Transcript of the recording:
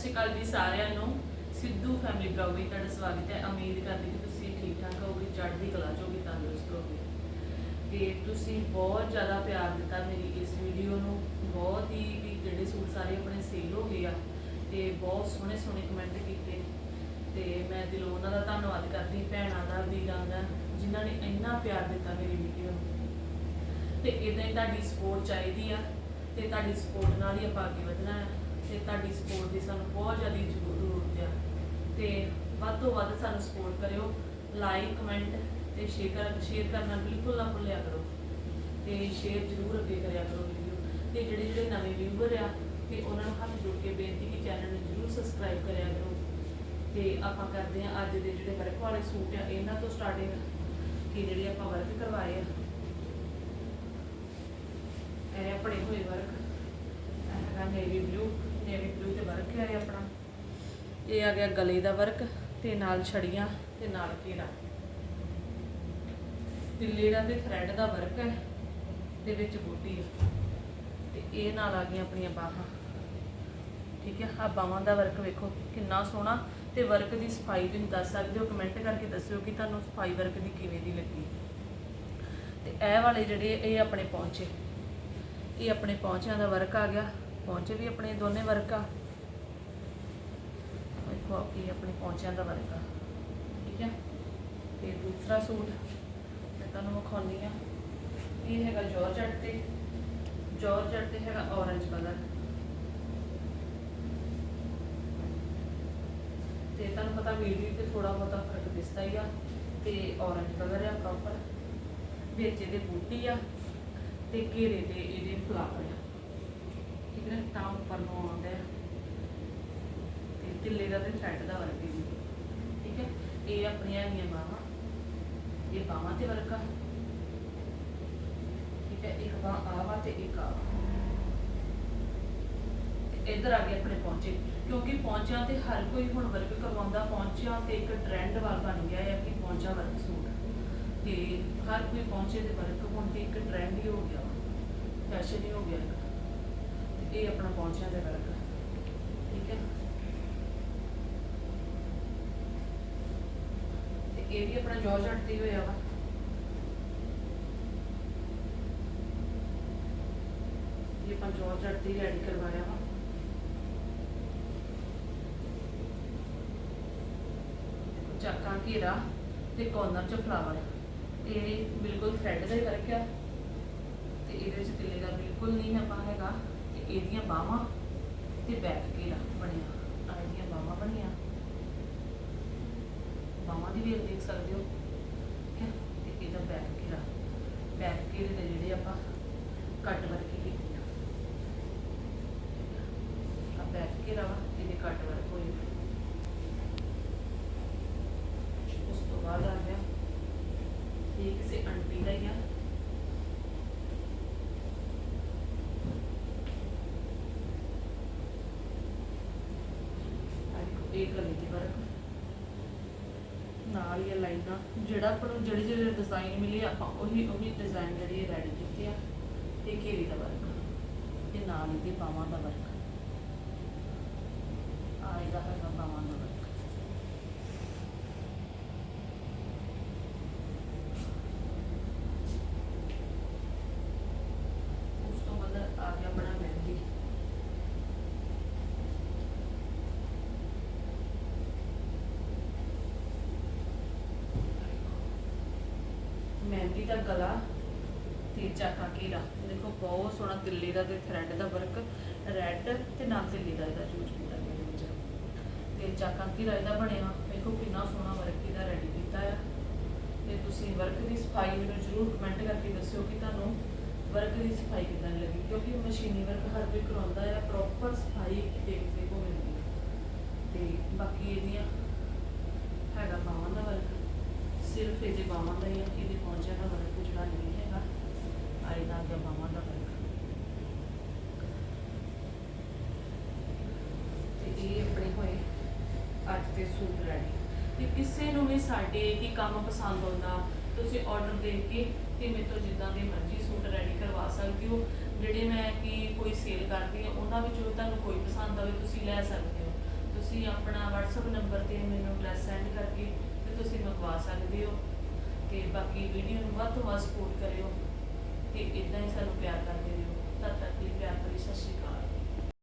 ਸ਼੍ਰੀ ਅਕਾਲ ਜੀ ਸਾਰਿਆਂ ਨੂੰ। ਸਿੱਧੂ ਫੈਮਿਲੀ ਬਲੌਗ ਵਿੱਚ ਤੁਹਾਡਾ ਸਵਾਗਤ ਹੈ। ਉਮੀਦ ਕਰਦੀ ਕਿ ਤੁਸੀਂ ਠੀਕ ਠਾਕ ਹੋਵੋਗੇ, ਚੜ੍ਹਦੀ ਕਲਾ ਚ ਹੋਵੋਗੇ, ਤੰਦਰੁਸਤ ਹੋਵੋਗੇ। ਤੇ ਤੁਸੀਂ ਬਹੁਤ ਜ਼ਿਆਦਾ ਪਿਆਰ ਦਿੱਤਾ ਮੇਰੀ ਇਸ ਵੀਡੀਓ ਨੂੰ। ਬਹੁਤ ਹੀ ਵੀ ਜਿਹੜੇ ਸੂਟ ਸਾਰੇ ਆਪਣੇ ਸੇਲ ਹੋ ਗਏ ਆ ਤੇ ਬਹੁਤ ਸੋਹਣੇ ਸੋਹਣੇ ਕਮੈਂਟ ਕੀਤੇ। ਤੇ ਮੈਂ ਦਿਲੋਂ ਉਹਨਾਂ ਦਾ ਧੰਨਵਾਦ ਕਰਦੀ ਭੈਣਾਂ ਦਾ ਵੀਰਾਂ ਦਾ ਜਿਨ੍ਹਾਂ ਨੇ ਇੰਨਾ ਪਿਆਰ ਦਿੱਤਾ ਮੇਰੀ ਵੀਡੀਓ ਨੂੰ। ਤੇ ਇਦਾਂ ਹੀ ਤੁਹਾਡੀ ਸਪੋਰਟ ਚਾਹੀਦੀ ਆ ਤੇ ਤੁਹਾਡੀ ਸਪੋਰਟ ਨਾਲ ਹੀ ਆਪਾਂ ਅੱਗੇ ਵਧਣਾ ਹੈ। ਤੇ ਤੁਹਾਡੀ ਸਪੋਰਟ ਦੀ ਸਾਨੂੰ ਬਹੁਤ ਜ਼ਿਆਦਾ ਜ਼ਰੂਰਤ ਆ। ਤੇ ਵੱਧ ਤੋਂ ਵੱਧ ਸਾਨੂੰ ਸਪੋਰਟ ਕਰਿਓ ਲਾਈਕ ਕਮੈਂਟ ਤੇ ਸ਼ੇਅਰ ਸ਼ੇਅਰ ਕਰਨਾ ਬਿਲਕੁਲ ਨਾ ਭੁੱਲਿਆ ਕਰੋ। ਤੇ ਸ਼ੇਅਰ ਜ਼ਰੂਰ ਅੱਗੇ ਕਰਿਆ ਕਰੋ ਵੀਡੀਓ ਤੇ ਜਿਹੜੇ ਜਿਹੜੇ ਨਵੇਂ ਵਿਊਵਰ ਆ, ਤੇ ਉਹਨਾਂ ਨੂੰ ਹੱਥ ਜੋੜ ਕੇ ਬੇਨਤੀ ਕਿ ਚੈਨਲ ਨੂੰ ਜ਼ਰੂਰ ਸਬਸਕ੍ਰਾਈਬ ਕਰਿਆ ਕਰੋ। ਤੇ ਆਪਾਂ ਕਰਦੇ ਆ ਅੱਜ ਦੇ ਜਿਹੜੇ ਵਰਕ ਵਾਲੇ ਸੂਟ ਆ, ਇਹਨਾਂ ਤੋਂ ਸਟਾਰਟਿੰਗ ਕਿ ਜਿਹੜੇ ਆਪਾਂ ਵਰਕ ਕਰਵਾਏ ਆ। ਇਹ ਆਪਣੇ ਹੋਏ ਵਰਕ ਇਹ ਹੈਗਾ ਨੇਵੀ ਬਲੂ ਹੈ ਆਪਣਾ। ਇਹ ਆ ਗਿਆ ਗਲੇ ਦਾ ਵਰਕ ਤੇ ਨਾਲ ਛੜੀਆਂ ਤੇ ਨਾਲ ਘੇਰਾ ਤਿੱਲੇ ਦਾ ਤੇ ਥ੍ਰੈਡ ਦਾ ਵਰਕ ਹੈ, ਦੇ ਵਿੱਚ ਬੂਟੀ ਹੈ ਤੇ ਇਹ ਨਾਲ ਆ ਗਈਆਂ ਆਪਣੀਆਂ ਬਾਹਾਂ। ਠੀਕ ਹੈ ਆ ਬਾਹਾਂ ਦਾ ਵਰਕ ਵੇਖੋ ਕਿੰਨਾ ਸੋਹਣਾ। ਤੇ ਵਰਕ ਦੀ ਸਫ਼ਾਈ ਤੁਸੀਂ ਦੱਸ ਸਕਦੇ ਹੋ ਕਮੈਂਟ ਕਰਕੇ ਦੱਸਿਓ ਕਿ ਤੁਹਾਨੂੰ ਸਫ਼ਾਈ ਵਰਕ ਦੀ ਕਿਵੇਂ ਦੀ ਲੱਗੀ। ਤੇ ਇਹ ਵਾਲੇ ਜਿਹੜੇ ਇਹ ਆਪਣੇ ਪਹੁੰਚੇ ਇਹ ਆਪਣੇ ਪਹੁੰਚਿਆਂ ਦਾ ਵਰਕ ਆ ਗਿਆ। ਪਹੁੰਚੇ ਵੀ ਆਪਣੇ ਦੋਨੇ ਵਰਕ ਆ। ਦੇਖੋ ਇਹ ਆਪਣੇ ਪਹੁੰਚਿਆਂ ਦਾ ਵਰਗਾ ਠੀਕ ਹੈ ਤੇ ਦੂਸਰਾ ਸੂਟ ਮੈਂ ਤੁਹਾਨੂੰ ਵਿਖਾਉਣੀ ਆ। ਇਹ ਹੈਗਾ ਜਾਰਜਟ ਤੇ। ਜਾਰਜਟ ਤੇ ਹੈਗਾ orange ਕਲਰ। ਤੇ ਤੁਹਾਨੂੰ ਪਤਾ ਵੀਡੀਓ ਤੇ ਥੋੜਾ ਬਹੁਤਾ ਫ਼ਰਕ ਦਿਸਦਾ ਹੀ ਆ ਤੇ orange ਕਲਰ ਆ ਪ੍ਰੋਪਰ ਵਿੱਚ ਇਹਦੇ ਬੂਟੀ ਆ ਤੇ ਘੇਰੇ ਤੇ ਇਹਦੇ ਫਲਾਵਰ ਆ। ਠੀਕ ਹੈ ਤਾਂ ਉੱਪਰ ਨੂੰ ਆਉਂਦਾ ਹੈ ਤਿੱਲੇ ਦਾ ਤੇ ਥ੍ਰੈਡ ਦਾ ਵਰਕ ਵੀ ਠੀਕ ਹੈ? ਇਹ ਆਪਣੀਆਂ ਹੈਗੀਆਂ ਬਾਹਾਂ। ਇਹ ਬਾਹਾਂ ਤੇ ਵਰਕ ਆ। ਠੀਕ ਹੈ? ਇੱਕ ਬਾਹ ਆ ਵਾ ਤੇ ਇੱਕ ਆ ਇੱਧਰ ਆ ਗਏ ਆਪਣੇ ਪਹੁੰਚੇ ਕਿਉਂਕਿ ਪਹੁੰਚਿਆਂ ਤੇ ਹਰ ਕੋਈ ਹੁਣ ਵਰਕ ਕਰਵਾਉਂਦਾ ਪਹੁੰਚਿਆਂ ਤੇ ਇੱਕ ਟ੍ਰੈਂਡ ਵਾਲ ਬਣ ਗਿਆ ਹੈ ਕਿ ਪਹੁੰਚਾ ਵਰਕ ਸੂਟ ਤੇ ਹਰ ਕੋਈ ਪਹੁੰਚੇ ਦੇ ਵਰਕ ਹੁਣ ਤੇ ਇੱਕ ਟ੍ਰੈਂਡ ਹੀ ਹੋ ਗਿਆ ਫੈਸ਼ਨ ਹੀ ਹੋ ਗਿਆ ਇਹ ਆਪਣਾ ਪਹੁੰਚਿਆਂ ਦਾ ਵਰਕ ਠੀਕ ਹੈ ਤੇ ਇਹ ਵੀ ਆਪਣਾ ਜਾਰਜਟ ਤੇ ਹੀ ਹੋਇਆ ਵਾ। ਇਹ ਆਪਾਂ ਜਾਰਜਟ ਤੇ ਰੈਡੀ ਕਰਵਾਇਆ ਵਾ। ਚੱਕਾ ਘੇਰਾ ਤੇ ਕੋਰਨਰ ਚ ਫਲਾਵਰ ਇਹ ਬਿਲਕੁਲ ਥ੍ਰੈਡ ਦਾ ਹੀ ਵਰਕ ਆ। ਤੇ ਇਹਦੇ ਵਿੱਚ ਤਿੱਲੇ ਦਾ ਬਿਲਕੁਲ ਨਹੀਂ ਆਪਾਂ ਹੈਗਾ। ਤੇ ਇਹਦੀਆਂ ਬਾਹਾਂ ਤੇ ਬੈਕ ਘੇਰਾ ਬਣਿਆ। ਆਹ ਇਹਦੀਆਂ ਬਾਹਾਂ ਬਣੀਆਂ। ਬਾਹਾਂ ਦੀ ਵੀ ਦੇਖ ਸਕਦੇ ਹੋ। ਠੀਕ ਹੈ? ਤੇ ਇਹਦਾ ਬੈਕ ਘੇਰਾ। ਬੈਕ ਘੇਰੇ ਦੇ ਜਿਹੜੇ ਆਪਾਂ ਕੱਟ ਵਰਕ ਹੀ ਆ। ਬੈਕ ਘੇਰਾ ਵਾ, ਇਹਦੇ ਕੱਟ ਵਰਕ ਹੋਏ ਉਸ ਤੋਂ ਬਾਅਦ ਆ ਗਿਆ। ਇਹ ਕਿਸੇ ਆਂਟੀ ਦਾ ਹੀ ਆ। ਆਹ ਇਹ ਗਲੇ ਦੀ ਵਰਕ। ਨਾਲ ਹੀ ਲਾਈਨਾਂ ਜਿਹੜਾ ਆਪਾਂ ਨੂੰ ਜਿਹੜੇ ਜਿਹੜੇ ਡਿਜ਼ਾਈਨ ਮਿਲੇ ਆਪਾਂ ਉਹੀ ਉਹੀ ਡਿਜ਼ਾਈਨ ਜਿਹੜੇ ਰੈਡੀ ਕੀਤੇ ਆ, ਤੇ ਘੇਰੀ ਦਾ ਵਰਕ ਤੇ ਨਾਲ ਇਹਦੇ ਬਾਹਾਂ ਦਾ ਵਰਕ ਆ ਇਹਦਾ ਹੈਗਾ ਬਾਹਾਂ ਦਾ ਵਰਕ ਉਸ ਤੋਂ ਬਾਅਦ ਆ ਗਿਆ ਬੜਾ ਮਹਿੰਦੀ ਮਹਿੰਦੀ ਦਾ ਗਲਾ ਤੇ ਚਾਕਾ ਘੇਰਾ। ਦੇਖੋ, ਬਹੁਤ ਸੋਹਣਾ ਦਿੱਲੀ ਦਾ ਤੇ ਥਰੈਡ ਦਾ ਵਰਕ ਰੈੱਡ ਤੇ ਨਾਲ ਦਿੱਲੀ ਦਾ ਇਹਦਾ ਯੂਜ਼ ਕੀਤਾ ਗਿਆ ਇਹਦੇ ਵਿੱਚ। ਤੇ ਚਾਕਾ ਘੇਰਾ ਇਹਦਾ ਬਣਿਆ। ਦੇਖੋ, ਕਿੰਨਾ ਸੋਹਣਾ ਵਰਕ ਇਹਦਾ ਰੈਡੀ ਕੀਤਾ ਆ। ਤੇ ਤੁਸੀਂ ਵਰਕ ਦੀ ਸਫ਼ਾਈ ਮੈਨੂੰ ਜ਼ਰੂਰ ਕਮੈਂਟ ਕਰਕੇ ਦੱਸਿਓ ਕਿ ਤੁਹਾਨੂੰ ਵਰਕ ਦੀ ਸਫ਼ਾਈ ਕਿੱਦਾਂ ਲੱਗੀ। ਕਿਉਂਕਿ ਮਸ਼ੀਨੀ ਵਰਕ ਹਰ ਕੋਈ ਕਰਾਉਂਦਾ ਹੈ ਪ੍ਰੋਪਰ ਸਫ਼ਾਈ ਕਿਤੇ ਕਿਤੇ ਕੋ ਮਿਲਦੀ ਹੈ ਤੇ ਬਾਕੀ ਇਹਦੀਆਂ ਹੈਗਾ ਬਾਹਾਂ ਦਾ ਵਰਕ ਸਿਰਫ ਇਹਦੇ ਬਾਹਾਂ ਦਾ ਹੀ ਆ ਇਹਦੇ ਪਹੁੰਚਿਆ ਦਾ ਵਰਕ ਜਿਹੜਾ ਨਹੀਂ ਹੈਗਾ ਆਈ ਦਾ ਅੱਗੇ ਦਾ ਵਰਕ ਤੇ ਇਹ ਆਪਣੇ ਹੋਏ ਅੱਜ ਦੇ ਸੂਟ ਰੈਡੀ ਤੇ ਕਿਸੇ ਨੂੰ ਵੀ ਸਾਡੇ ਕੀ ਕੰਮ ਪਸੰਦ ਆਉਂਦਾ, ਤੁਸੀਂ ਆਰਡਰ ਦੇ ਕੇ ਤੇ ਮੇਰੇ ਤੋਂ ਜਿੱਦਾਂ ਦੇ ਮਰਜ਼ੀ ਸੂਟ ਰੈਡੀ ਕਰਵਾ ਸਕਦੇ ਹੋ। ਜਿਹੜੇ ਮੈਂ ਕਿ ਕੋਈ ਸੇਲ ਕਰਦੀ ਹਾਂ, ਉਹਨਾਂ ਵਿੱਚੋਂ ਤੁਹਾਨੂੰ ਕੋਈ ਪਸੰਦ ਆਵੇ, ਤੁਸੀਂ ਲੈ ਸਕਦੇ ਹੋ। ਤੁਸੀਂ ਆਪਣਾ WhatsApp ਨੰਬਰ ਤੇ ਮੈਨੂੰ ਡਰੈਸ ਸੈਂਡ ਕਰਕੇ ਪਵਾ ਸਕਦੇ ਹੋ ਤੇ ਬਾਕੀ ਵੀਡੀਓ ਨੂੰ ਵੱਧ ਤੋਂ ਵੱਧ ਸਪੋਰਟ ਕਰਿਓ ਤੇ ਇਦਾਂ ਹੀ ਸਾਨੂੰ ਪਿਆਰ ਕਰਦੇ ਰਹੋ। ਤਦ ਤੱਕ ਲਈ ਪਿਆਰ ਭਰੀ ਸਤਿ ਸ਼੍ਰੀ ਅਕਾਲ।